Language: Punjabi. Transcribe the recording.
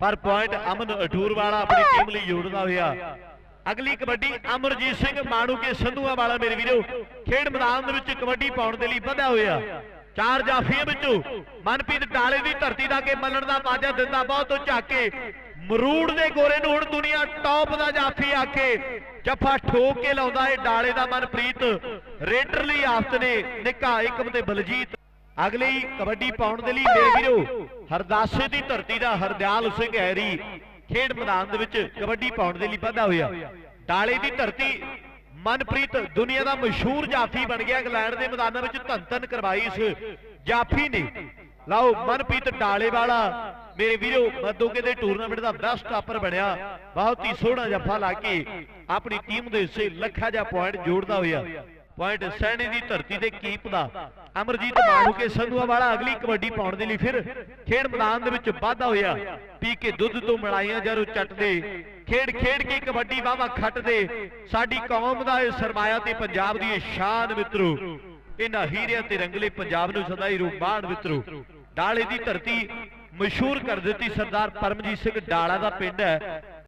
ਪਰ ਪੁਆਇੰਟ ਅਮਨ ਅਠੂਰ ਵਾਲਾ ਆਪਣੀ ਟੀਮ ਲਈ ਜੋੜਦਾ ਹੋਇਆ। ਅਗਲੀ ਕਬੱਡੀ ਅਮਰਜੀਤ ਸਿੰਘ ਮਾਣੂ ਕੇ ਸੰਧੂਆਂ ਵਾਲਾ ਮੇਰੇ ਵੀਰੋ, ਖੇਡ ਮੈਦਾਨ ਦੇ ਵਿੱਚ ਕਬੱਡੀ ਪਾਉਣ ਦੇ ਲਈ ਵਧਿਆ ਹੋਇਆ। ਚਾਰ ਜਾਫੀਆਂ ਵਿੱਚੋਂ ਮਨਪ੍ਰੀਤ ਟਾਲੇ ਦੀ ਧਰਤੀ ਦਾ ਕੇ ਮੱਲਣ ਦਾ ਬਾਜਾ ਦਿੰਦਾ, ਬਹੁਤ ਤੋਂ ਝਾਕੇ ਮਰੂੜ ਦੇ ਗੋਰੇ ਨੂੰ ਹੁਣ ਦੁਨੀਆ ਟੌਪ ਦਾ ਜਾਫੀ ਆਕੇ ਜੱਫਾ ਠੋਕ ਕੇ ਲਾਉਂਦਾ ਏ। ਡਾਲੇ ਦਾ ਮਨਪ੍ਰੀਤ ਰੇਡਰ ਲਈ ਆਫਤ ਨੇ। ਨਿੱਕਾ ਏਕਮ ਤੇ ਬਲਜੀਤ ਅਗਲੀ ਕਬੱਡੀ ਪਾਉਣ ਦੇ ਲਈ ਮੇਰੇ ਵੀਰੋ ਹਰਦਾਸੇ ਦੀ ਧਰਤੀ ਦਾ ਹਰਦਿਆਲ ਸਿੰਘ ਹੈਰੀ ਖੇਡ ਮੈਦਾਨ ਦੇ ਵਿੱਚ ਕਬੱਡੀ ਪਾਉਣ ਦੇ ਲਈ ਵਧਾ ਹੋਇਆ। ਡਾਲੇ ਦੀ ਧਰਤੀ ਮਨਪ੍ਰੀਤ ਦੁਨੀਆ ਦਾ ਮਸ਼ਹੂਰ ਜਾਫੀ ਬਣ ਗਿਆ ਇੰਗਲੈਂਡ ਦੇ ਮੈਦਾਨਾਂ ਵਿੱਚ ਧੰਨ ਧੰਨ ਕਰਵਾਈ ਇਸ ਜਾਫੀ ਨੇ। ਲਓ ਮਨਪ੍ਰੀਤ ਡਾਲੇ ਵਾਲਾ ਮੇਰੇ ਵੀਰੋ ਮਦੋਕੇ ਦੇ ਟੂਰਨਾਮੈਂਟ ਦਾ ਬੈਸਟ ਸਟਾਪਰ ਬਣਿਆ। ਬਹੁਤ ਹੀ ਸੋਹਣਾ ਜੱਫਾ ਲਾ ਕੇ ਆਪਣੀ ਟੀਮ ਦੇ ਹਿੱਸੇ ਲੱਖਾਂ ਜਿਹਾ ਪੁਆਇੰਟ ਜੋੜਦਾ ਹੋਇਆ। ਪੁਆਇੰਟ ਸੈਣੇ ਦੀ ਧਰਤੀ ਤੇ ਕੀਪ ਦਾ। ਅਮਰਜੀਤ ਮਾਣੂਕੇ ਸੰਧੂਆਂ ਵਾਲਾ ਅਗਲੀ ਕਬੱਡੀ ਪਾਉਣ ਦੇ ਲਈ ਫਿਰ ਖੇਡ ਮੈਦਾਨ ਦੇ ਵਿੱਚ ਵਾਧਾ ਹੋਇਆ। ਪੀ ਕੇ ਦੁੱਧ ਤੋਂ ਮਲਾਈਆਂ ਜਰੋ ਚੱਟਦੇ। ਖੇਡ ਖੇਡ ਕੇ ਕਬੱਡੀ ਵਾਵਾ ਖੱਟਦੇ। ਸਾਡੀ ਕੌਮ ਦਾ ਇਹ ਸਰਮਾਇਆ ਤੇ ਪੰਜਾਬ ਦੀ ਇਹ ਸ਼ਾਨ ਮਿੱਤਰੋ। ਇਹਨਾਂ ਹੀਰਿਆਂ ਤੇ ਰੰਗਲੇ ਪੰਜਾਬ ਨੂੰ ਸਦਾ ਹੀ ਰੂਪਾਨ ਮਿੱਤਰੋ। ਡਾਲੇ ਦੀ ਧਰਤੀ ਮਸ਼ਹੂਰ ਕਰ ਦਿੱਤੀ ਸਰਦਾਰ ਪਰਮਜੀਤ ਸਿੰਘ ਡਾਲਾ ਦਾ ਪਿੰਡ ਹੈ।